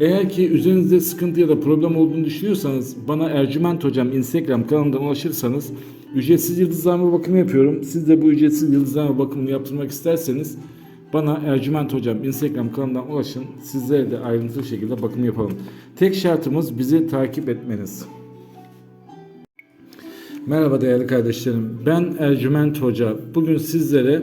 Eğer ki üzerinizde sıkıntı ya da problem olduğunu düşünüyorsanız bana Ercüment Hocam Instagram kanalından ulaşırsanız ücretsiz yıldızlama bakımı yapıyorum. Siz de bu ücretsiz yıldızlama bakımını yaptırmak isterseniz bana Ercüment Hocam Instagram kanalından ulaşın. Sizlere de ayrıntılı şekilde bakım yapalım. Tek şartımız bizi takip etmeniz. Merhaba değerli kardeşlerim. Ben Ercüment Hoca. Bugün sizlere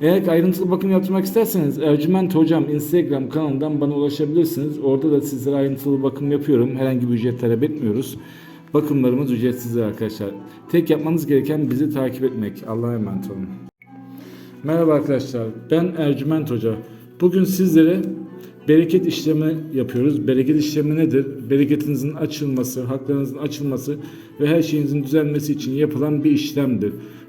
Eğer ayrıntılı bakım yaptırmak isterseniz Ercüment Hocam Instagram kanalından bana ulaşabilirsiniz. Orada da sizlere ayrıntılı bakım yapıyorum. Herhangi bir ücret talep etmiyoruz. Bakımlarımız ücretsizdir arkadaşlar. Tek yapmanız gereken bizi takip etmek. Allah'a emanet olun. Merhaba arkadaşlar. Ben Ercüment Hoca. Bugün sizlere bereket işlemi yapıyoruz. Bereket işlemi nedir? Bereketinizin açılması, haklarınızın açılması ve her şeyinizin düzelmesi için yapılan bir işlemdir.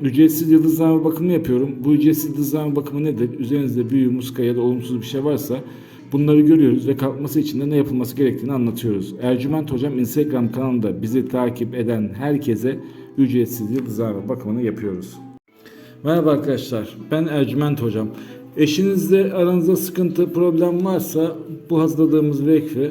ücretsiz yıldızlama bakımı yapıyorum. Bu ücretsiz yıldızlama bakımı nedir? Üzerinizde büyü, muska ya da olumsuz bir şey varsa bunları görüyoruz ve kalkması için de ne yapılması gerektiğini anlatıyoruz. Ercüment Hocam Instagram kanalında bizi takip eden herkese ücretsiz yıldızlama bakımını yapıyoruz. Merhaba arkadaşlar, ben Ercüment Hocam. Eşinizle aranızda sıkıntı, problem varsa bu hazırladığımız vekfi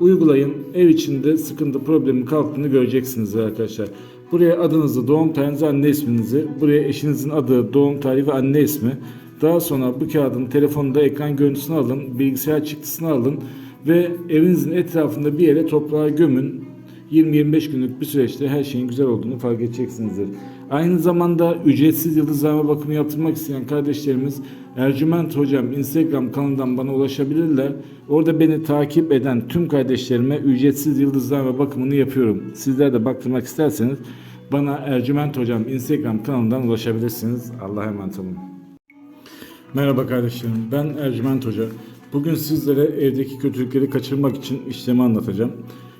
uygulayın. Ev içinde sıkıntı, problemin kalktığını göreceksiniz arkadaşlar. Buraya adınızı, doğum tarihinizi, anne isminizi, buraya eşinizin adı, doğum tarihi ve anne ismi. Daha sonra bu kağıdın telefonda ekran görüntüsünü alın, bilgisayar çıktısını alın ve evinizin etrafında bir yere toprağa gömün. 20-25 günlük bir süreçte her şeyin güzel olduğunu fark edeceksinizdir. Aynı zamanda ücretsiz yıldızlama bakımı yaptırmak isteyen kardeşlerimiz Ercüment Hocam Instagram kanalından bana ulaşabilirler. Orada beni takip eden tüm kardeşlerime ücretsiz yıldızlama bakımını yapıyorum. Sizler de baktırmak isterseniz bana Ercüment Hocam Instagram kanalından ulaşabilirsiniz. Allah'a emanet olun. Merhaba kardeşlerim, ben Ercüment Hoca. Bugün sizlere evdeki kötülükleri kaçırmak için işlemi anlatacağım.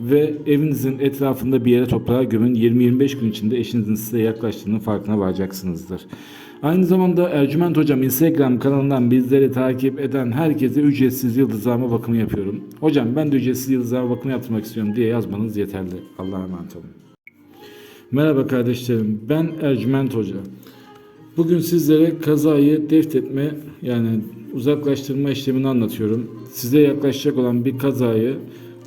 ve evinizin etrafında bir yere toprağa gömün. 20-25 gün içinde eşinizin size yaklaştığının farkına varacaksınızdır. Aynı zamanda Ercüment Hocam Instagram kanalından bizleri takip eden herkese ücretsiz yıldızlama bakımı yapıyorum. Hocam ben de ücretsiz yıldızlama bakımı yaptırmak istiyorum diye yazmanız yeterli. Allah'a emanet olun. Merhaba kardeşlerim ben Ercüment Hoca. Bugün sizlere kazayı deftetme yani uzaklaştırma işlemini anlatıyorum. Size yaklaşacak olan bir kazayı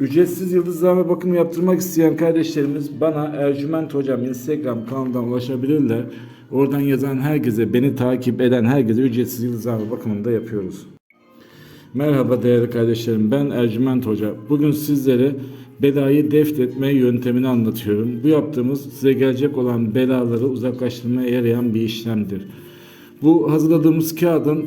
Ücretsiz yıldızlama bakımı yaptırmak isteyen kardeşlerimiz bana Ercüment Hocam Instagram kanalından ulaşabilirler. Oradan yazan herkese, beni takip eden herkese ücretsiz yıldızlama bakımını da yapıyoruz. Merhaba değerli kardeşlerim ben Ercüment Hoca. Bugün sizlere belayı defnetme yöntemini anlatıyorum. Bu yaptığımız size gelecek olan belaları uzaklaştırmaya yarayan bir işlemdir. Bu hazırladığımız kağıdın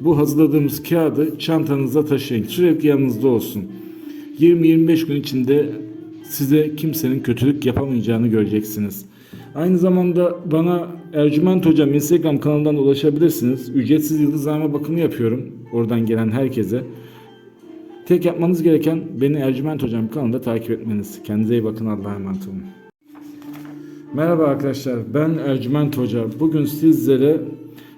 bu hazırladığımız kağıdı çantanızda taşıyın. Sürekli yanınızda olsun. 20-25 gün içinde size kimsenin kötülük yapamayacağını göreceksiniz. Aynı zamanda bana Ercüment Hocam Instagram kanalından ulaşabilirsiniz. Ücretsiz yıldızlama bakımı yapıyorum. Oradan gelen herkese. Tek yapmanız gereken beni Ercüment Hocam kanalında takip etmeniz. Kendinize iyi bakın. Allah'a emanet olun. Merhaba arkadaşlar. Ben Ercüment Hoca. Bugün sizlere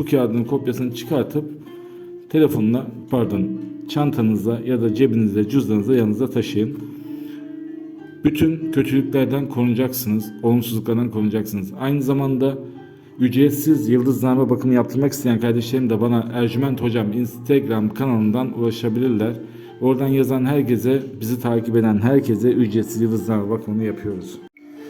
bu kağıdın kopyasını çıkartıp telefonuna, pardon, çantanızda ya da cebinizde, cüzdanınızda yanınızda taşıyın. Bütün kötülüklerden korunacaksınız, olumsuzluklardan korunacaksınız. Aynı zamanda ücretsiz yıldızname bakımı yaptırmak isteyen kardeşlerim de bana Ercüment Hocam Instagram kanalından ulaşabilirler. Oradan yazan herkese, bizi takip eden herkese ücretsiz yıldızname bakımını yapıyoruz.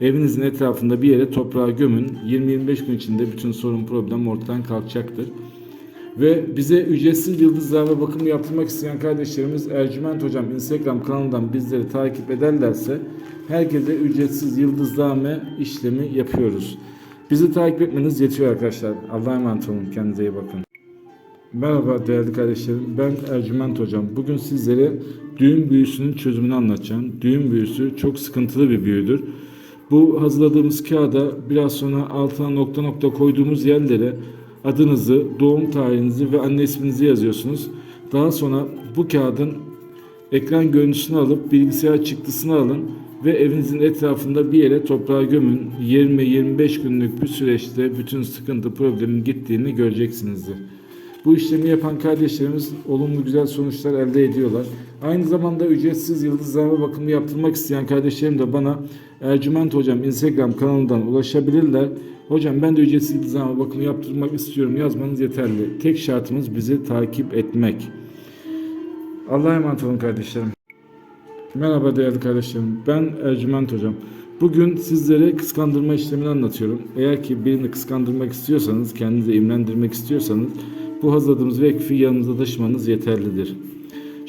Evinizin etrafında bir yere toprağa gömün. 20-25 gün içinde bütün sorun problem ortadan kalkacaktır. Ve bize ücretsiz yıldızlarla bakım yaptırmak isteyen kardeşlerimiz Ercüment Hocam Instagram kanalından bizleri takip ederlerse herkese ücretsiz yıldızlame işlemi yapıyoruz. Bizi takip etmeniz yetiyor arkadaşlar. Allah'a emanet olun. Kendinize iyi bakın. Merhaba değerli kardeşlerim. Ben Ercüment Hocam. Bugün sizlere düğün büyüsünün çözümünü anlatacağım. Düğün büyüsü çok sıkıntılı bir büyüdür. Bu hazırladığımız kağıda biraz sonra altına nokta nokta koyduğumuz yerlere adınızı, doğum tarihinizi ve anne isminizi yazıyorsunuz. Daha sonra bu kağıdın ekran görüntüsünü alıp bilgisayar çıktısını alın ve evinizin etrafında bir yere toprağa gömün. 20-25 günlük bir süreçte bütün sıkıntı problemin gittiğini göreceksinizdir. Bu işlemi yapan kardeşlerimiz olumlu güzel sonuçlar elde ediyorlar. Aynı zamanda ücretsiz yıldızlama bakımı yaptırmak isteyen kardeşlerim de bana Ercüment Hocam Instagram kanalından ulaşabilirler. Hocam ben de ücretsiz yıldızlama bakımı yaptırmak istiyorum yazmanız yeterli. Tek şartımız bizi takip etmek. Allah'a emanet olun kardeşlerim. Merhaba değerli kardeşlerim. Ben Ercüment Hocam. Bugün sizlere kıskandırma işlemini anlatıyorum. Eğer ki birini kıskandırmak istiyorsanız, kendinizi imrendirmek istiyorsanız bu hazırladığımız vekfi yanınızda taşımanız yeterlidir.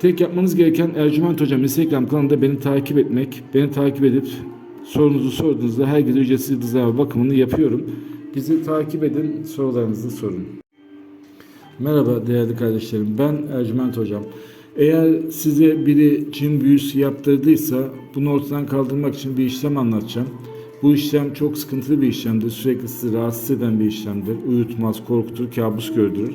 Tek yapmanız gereken Ercüment Hocam Instagram kanalında beni takip etmek. Beni takip edip sorunuzu sorduğunuzda herkese ücretsiz yıldızlarla bakımını yapıyorum. Bizi takip edin, sorularınızı sorun. Merhaba değerli kardeşlerim. Ben Ercüment Hocam. Eğer size biri cin büyüsü yaptırdıysa bunu ortadan kaldırmak için bir işlem anlatacağım. Bu işlem çok sıkıntılı bir işlemdir. Sürekli sizi rahatsız eden bir işlemdir. Uyutmaz, korkutur, kabus gördürür.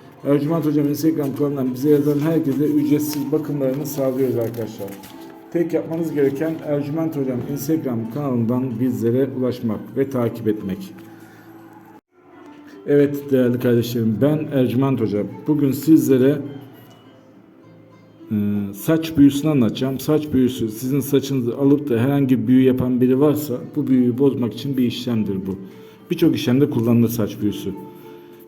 Ercüment Hocam Instagram kanalından bize yazan herkese ücretsiz bakımlarını sağlıyoruz arkadaşlar. Tek yapmanız gereken Ercüment Hocam Instagram kanalından bizlere ulaşmak ve takip etmek. Evet değerli kardeşlerim ben Ercüment Hoca. Bugün sizlere e, saç büyüsünü anlatacağım. Saç büyüsü sizin saçınızı alıp da herhangi bir büyü yapan biri varsa bu büyüyü bozmak için bir işlemdir bu. Birçok işlemde kullanılır saç büyüsü.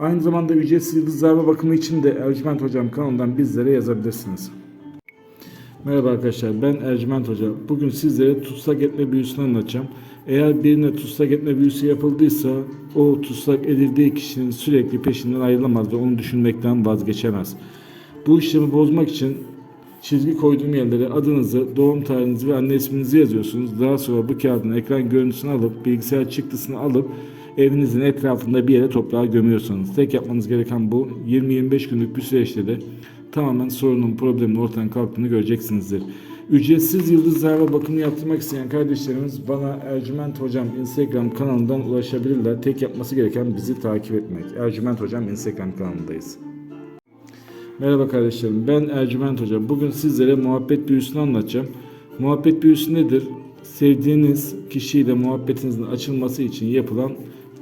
Aynı zamanda ücretsiz yıldız zarfa bakımı için de Ercüment Hocam kanalından bizlere yazabilirsiniz. Merhaba arkadaşlar ben Ercüment Hoca. Bugün sizlere tutsak etme büyüsünü anlatacağım. Eğer birine tutsak etme büyüsü yapıldıysa o tutsak edildiği kişinin sürekli peşinden ayrılamaz ve onu düşünmekten vazgeçemez. Bu işlemi bozmak için çizgi koyduğum yerlere adınızı, doğum tarihinizi ve anne isminizi yazıyorsunuz. Daha sonra bu kağıdın ekran görüntüsünü alıp bilgisayar çıktısını alıp evinizin etrafında bir yere toprağa gömüyorsunuz. Tek yapmanız gereken bu 20-25 günlük bir süreçte de tamamen sorunun, problemin ortadan kalktığını göreceksinizdir. Ücretsiz yıldız zarfa bakımı yaptırmak isteyen kardeşlerimiz bana Ercüment Hocam Instagram kanalından ulaşabilirler. Tek yapması gereken bizi takip etmek. Ercüment Hocam Instagram kanalındayız. Merhaba kardeşlerim ben Ercüment Hocam. Bugün sizlere muhabbet büyüsünü anlatacağım. Muhabbet büyüsü nedir? Sevdiğiniz kişiyle muhabbetinizin açılması için yapılan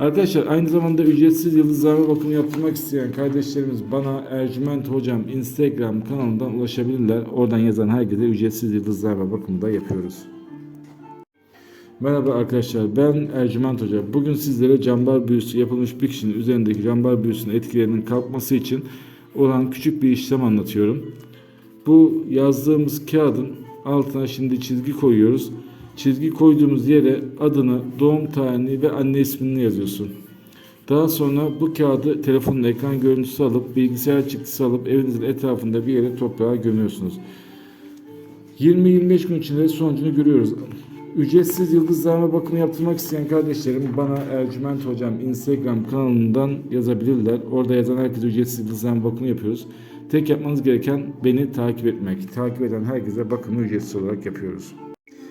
Arkadaşlar aynı zamanda ücretsiz yıldız zarfa bakımı yaptırmak isteyen kardeşlerimiz bana Ercüment Hocam Instagram kanalından ulaşabilirler. Oradan yazan herkese ücretsiz yıldız zarfa bakımı da yapıyoruz. Merhaba arkadaşlar ben Ercüment Hoca. Bugün sizlere cambar büyüsü yapılmış bir kişinin üzerindeki cambar büyüsünün etkilerinin kalkması için olan küçük bir işlem anlatıyorum. Bu yazdığımız kağıdın altına şimdi çizgi koyuyoruz. Çizgi koyduğumuz yere adını, doğum tarihini ve anne ismini yazıyorsun. Daha sonra bu kağıdı telefonun ekran görüntüsü alıp bilgisayar çıktısı alıp evinizin etrafında bir yere toprağa gömüyorsunuz. 20-25 gün içinde sonucunu görüyoruz. Ücretsiz yıldızlarma bakımı yaptırmak isteyen kardeşlerim bana Ercüment Hocam Instagram kanalından yazabilirler. Orada yazan herkese ücretsiz yıldızlarma bakımı yapıyoruz. Tek yapmanız gereken beni takip etmek. Takip eden herkese bakımı ücretsiz olarak yapıyoruz.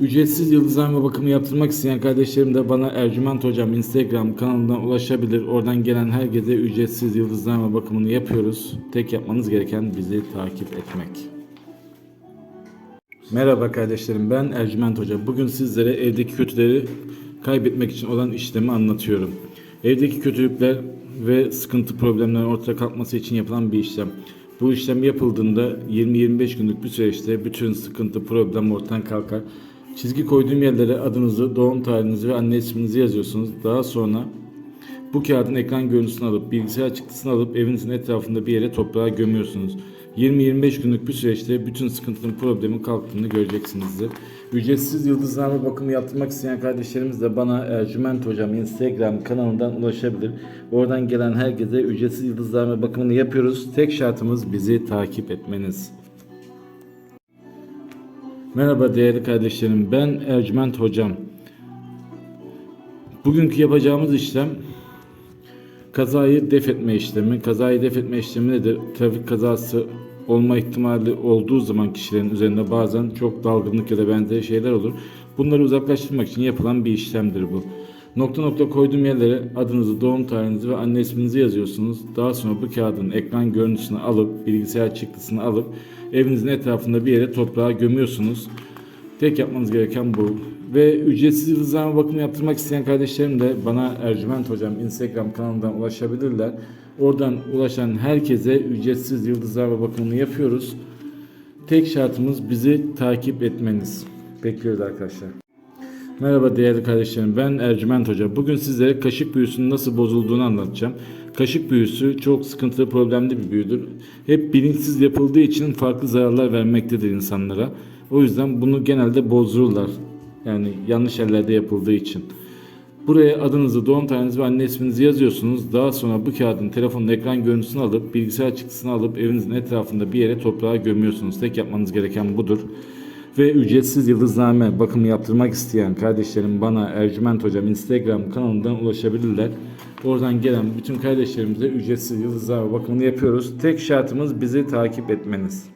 Ücretsiz yıldızlarma bakımı yaptırmak isteyen kardeşlerim de bana Ercüment Hocam Instagram kanalından ulaşabilir. Oradan gelen herkese ücretsiz yıldızlarma bakımını yapıyoruz. Tek yapmanız gereken bizi takip etmek. Merhaba kardeşlerim ben Ercüment Hoca. Bugün sizlere evdeki kötüleri kaybetmek için olan işlemi anlatıyorum. Evdeki kötülükler ve sıkıntı problemlerin ortaya kalkması için yapılan bir işlem. Bu işlem yapıldığında 20-25 günlük bir süreçte bütün sıkıntı problem ortadan kalkar. Çizgi koyduğum yerlere adınızı, doğum tarihinizi ve anne isminizi yazıyorsunuz. Daha sonra bu kağıdın ekran görüntüsünü alıp bilgisayar çıktısını alıp evinizin etrafında bir yere toprağa gömüyorsunuz. 20-25 günlük bir süreçte bütün sıkıntının problemin kalktığını göreceksinizdir. Ücretsiz yıldızlarma bakımı yaptırmak isteyen kardeşlerimiz de bana Ercüment Hocam Instagram kanalından ulaşabilir. Oradan gelen herkese ücretsiz yıldızlarma bakımını yapıyoruz. Tek şartımız bizi takip etmeniz. Merhaba değerli kardeşlerim ben Ercüment Hocam. Bugünkü yapacağımız işlem kazayı def etme işlemi. Kazayı def etme işlemi nedir? Trafik kazası olma ihtimali olduğu zaman kişilerin üzerinde bazen çok dalgınlık ya da benzeri şeyler olur. Bunları uzaklaştırmak için yapılan bir işlemdir bu. Nokta nokta koyduğum yerlere adınızı, doğum tarihinizi ve anne isminizi yazıyorsunuz. Daha sonra bu kağıdın ekran görüntüsünü alıp, bilgisayar çıktısını alıp evinizin etrafında bir yere toprağa gömüyorsunuz. Tek yapmanız gereken bu. Ve ücretsiz yıldızlama bakımı yaptırmak isteyen kardeşlerim de bana Ercüment Hocam Instagram kanalından ulaşabilirler. Oradan ulaşan herkese ücretsiz yıldızlama bakımını yapıyoruz. Tek şartımız bizi takip etmeniz. Bekliyoruz arkadaşlar. Merhaba değerli kardeşlerim ben Ercüment Hoca. Bugün sizlere kaşık büyüsünün nasıl bozulduğunu anlatacağım. Kaşık büyüsü çok sıkıntılı, problemli bir büyüdür. Hep bilinçsiz yapıldığı için farklı zararlar vermektedir insanlara. O yüzden bunu genelde bozdururlar. Yani yanlış yerlerde yapıldığı için. Buraya adınızı, doğum tarihinizi ve anne isminizi yazıyorsunuz. Daha sonra bu kağıdın telefonun ekran görüntüsünü alıp bilgisayar çıktısını alıp evinizin etrafında bir yere toprağa gömüyorsunuz. Tek yapmanız gereken budur. Ve ücretsiz yıldızname bakımı yaptırmak isteyen kardeşlerim bana Ercüment Hocam Instagram kanalından ulaşabilirler. Oradan gelen bütün kardeşlerimize ücretsiz yıldızname bakımını yapıyoruz. Tek şartımız bizi takip etmeniz.